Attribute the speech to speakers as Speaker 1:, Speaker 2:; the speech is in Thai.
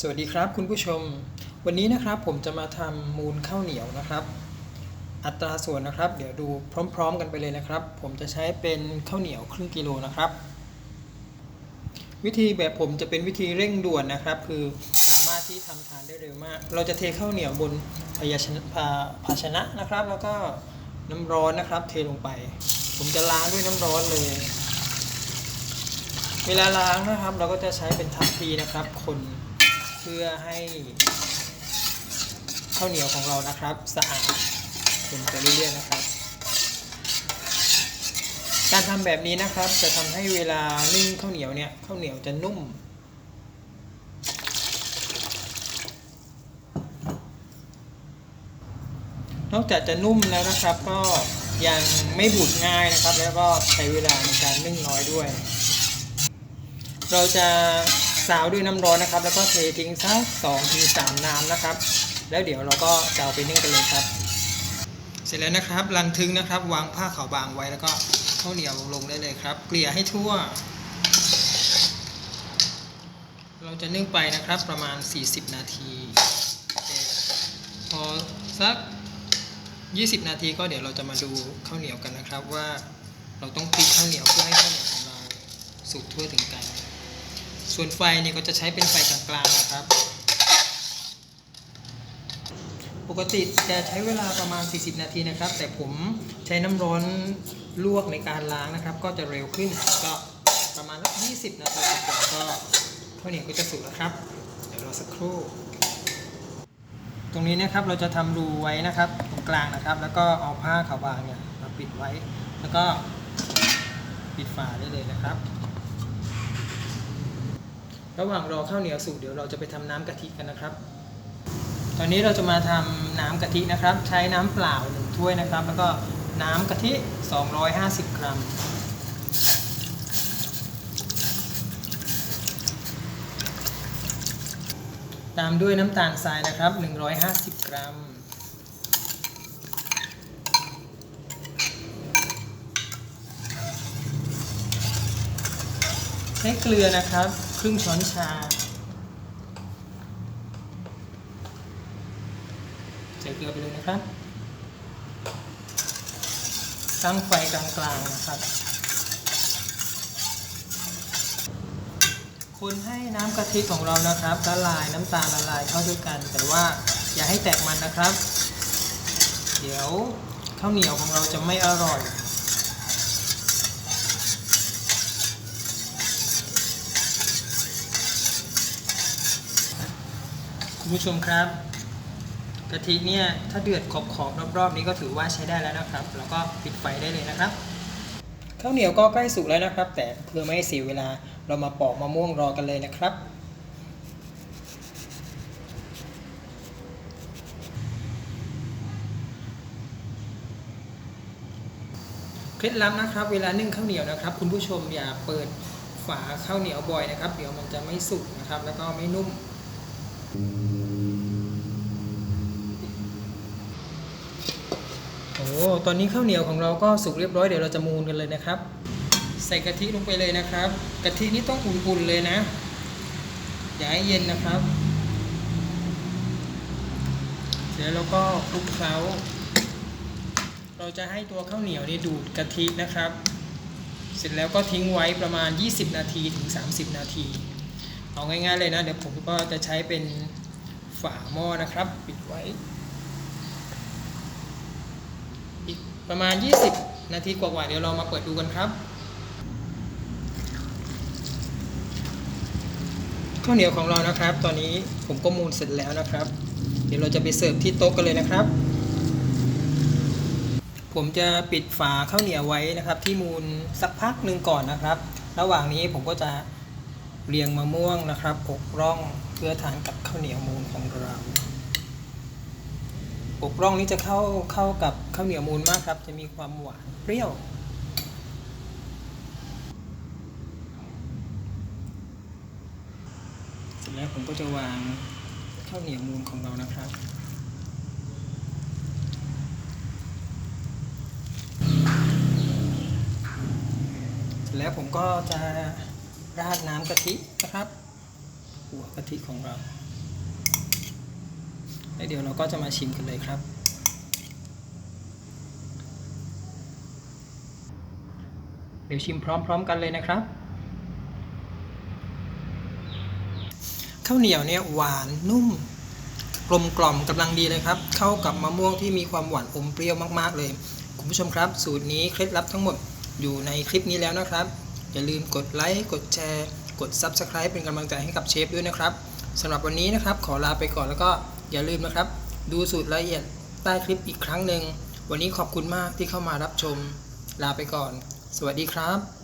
Speaker 1: สวัสดีครับคุณผู้ชม วันนี้นะครับผมจะมาทำมูลข้าวเหนียวนะครับ อัตราส่วนนะครับ เดี๋ยวดูพร้อม ๆ กันไปเลยนะครับ ผมจะใช้เป็นข้าวเหนียวครึ่งกิโลนะครับ วิธีแบบผมจะเป็นวิธีเร่งด่วนนะครับ คือสามารถที่ทำทานได้เร็วมาก เราจะเทข้าวเหนียวบนภาชนะภาชนะนะครับ แล้วก็น้ำร้อนนะครับ เทลงไป ผมจะล้างด้วยน้ำร้อนเลย เวลาล้างนะครับ เราก็จะใช้เป็นทัพพีนะครับคน พื่อให้ข้าวเหนียวของเรานะครับ สะอาดคนไปเรื่อยๆนะครับ การทำแบบนี้นะครับ จะทำให้เวลานึ่งข้าวเหนียวเนี่ยข้าวเหนียวจะนุ่มนอกจากจะนุ่มแล้วนะครับ ก็ยังไม่บูดง่ายนะครับ แล้วก็ใช้เวลาในการนึ่งน้อยด้วย เราจะ ซาวด้วยน้ำร้อนนะครับ แล้วก็เททิ้งสักสองถึงสามน้ำนะครับ แล้วเดี๋ยวเราก็จะเอาไปนึ่งกันเลยครับ เสร็จแล้วนะครับลังทึงนะครับ วางผ้าขาวบางไว้แล้วก็ข้าวเหนียวลงได้เลยครับ เกลี่ยให้ทั่ว เราจะนึ่งไปนะครับประมาณ 40 นาทีโอเคพอสัก 20 นาทีก็เดี๋ยวเราจะมาดูข้าวเหนียวกันนะครับว่าเราต้องพลิกข้าวเหนียวเพื่อให้ข้าวเหนียวของเราสุกทั่วถึงกัน ส่วนไฟนี่ก็จะใช้เป็นไฟกลางๆนะครับ ปกติจะใช้เวลาประมาณ 40 นาทีนะครับ แต่ผมใช้น้ำร้อนลวกในการล้างนะครับ ก็จะเร็วขึ้นก็ประมาณสัก20 นาทีก็ข้าวเหนียวก็จะสุกแล้วครับ เดี๋ยวรอสักครู่ตรงนี้นะครับเราจะทำรูไว้นะครับตรงกลางนะครับ แล้วก็เอาผ้าขาวบางเนี่ยมาปิดไว้ แล้วก็ปิดฝาได้เลยนะครับ ระหว่างรอข้าวเหนียวสุกเดี๋ยวเราจะไปทำน้ำกะทิกันนะครับ ตอนนี้เราจะมาทำน้ำกะทินะครับ ใช้น้ำเปล่าหนึ่งถ้วยนะครับ แล้วก็น้ำกะทิ 250 กรัม ตามด้วยน้ำตาลทรายนะครับ 150 กรัม ใช้เกลือนะครับ รึ่งช้อนชา ใส่เกลือไปเลยนะครับ ตั้งไฟกลางๆนะครับ คนให้น้ำกะทิของเรานะครับละลายน้ำตาลละลายเข้าด้วยกัน แต่ว่าอย่าให้แตกมันนะครับ เดี๋ยวข้าวเหนียวของเราจะไม่อร่อย คุณผู้ชมครับกะทิเนี่ยถ้าเดือดขอบขอบๆรอบๆ นี้ก็ถือว่าใช้ได้แล้วนะครับ แล้วก็ปิดไฟได้เลยนะครับข้าวเหนียวก็ใกล้สุกแล้วนะครับ แต่เพื่อไม่ให้เสียเวลาเรามาปอกมะม่วงรอกันเลยนะครับ เคล็ดลับนะครับ เวลานึ่งข้าวเหนียวนะครับ คุณผู้ชมอย่าเปิดฝาข้าวเหนียวบ่อยนะครับ เดี๋ยวมันจะไม่สุกนะครับ แล้วก็ไม่นุ่ม โอ้ตอนนี้ข้าวเหนียวของเราก็สุกเรียบร้อยเดี๋ยวเราจะมูนกันเลยนะครับ ใส่กะทิลงไปเลยนะครับ กะทินี่ต้องอุ่นๆเลยนะ อย่าให้เย็นนะครับเดี๋ยวเราก็คลุกเคล้า เราจะให้ตัวข้าวเหนียวนี่ดูดกะทินะครับ เสร็จแล้วก็ทิ้งไว้ประมาณ 20 นาทีถึง 30 นาที เอาง่ายๆเลยนะ เดี๋ยวผมก็จะใช้เป็นฝาหม้อนะครับ ปิดไว้ อีกประมาณ 20 นาทีกว่าๆเดี๋ยวเรามาเปิดดูกันครับข้าวเหนียวของเรานะครับ ตอนนี้ผมก็มูนเสร็จแล้วนะครับ เดี๋ยวเราจะไปเสิร์ฟที่โต๊ะกันเลยนะครับ ผมจะปิดฝาข้าวเหนียวไว้นะครับ ที่มูลสักพักหนึ่งก่อนนะครับ ระหว่างนี้ผมก็จะ เรียงมะม่วงนะครับอกร่องเพื่อทานกับข้าวเหนียวมูลของเราอกร่องนี้จะเข้าเข้ากับข้าวเหนียวมูลมากครับ จะมีความหวานเปรี้ยว เสร็จแล้วผมก็จะวางข้าวเหนียวมูลของเรานะครับเสร็จแล้วผมก็จะ ราดน้ำกะทินะครับ หัวกะทิของเราแล้วเดี๋ยวเราก็จะมาชิมกันเลยครับ เดี๋ยวชิมพร้อมๆกันเลยนะครับข้าวเหนียวเนี่ยหวานนุ่มกลมกล่อมกำลังดีเลยครับ เข้ากับมะม่วงที่มีความหวานอมเปรี้ยวมากๆเลย คุณผู้ชมครับ สูตรนี้เคล็ดลับทั้งหมดอยู่ในคลิปนี้แล้วนะครับ อย่าลืมกดไลค์กดแชร์ กด Subscribe เป็นกำลังใจให้กับเชฟด้วยนะครับสำหรับวันนี้นะครับ ขอลาไปก่อนแล้วก็อย่าลืมนะครับ ดูสูตรละเอียดใต้คลิปอีกครั้งหนึ่งวันนี้ขอบคุณมากที่เข้ามารับชม ลาไปก่อน สวัสดีครับ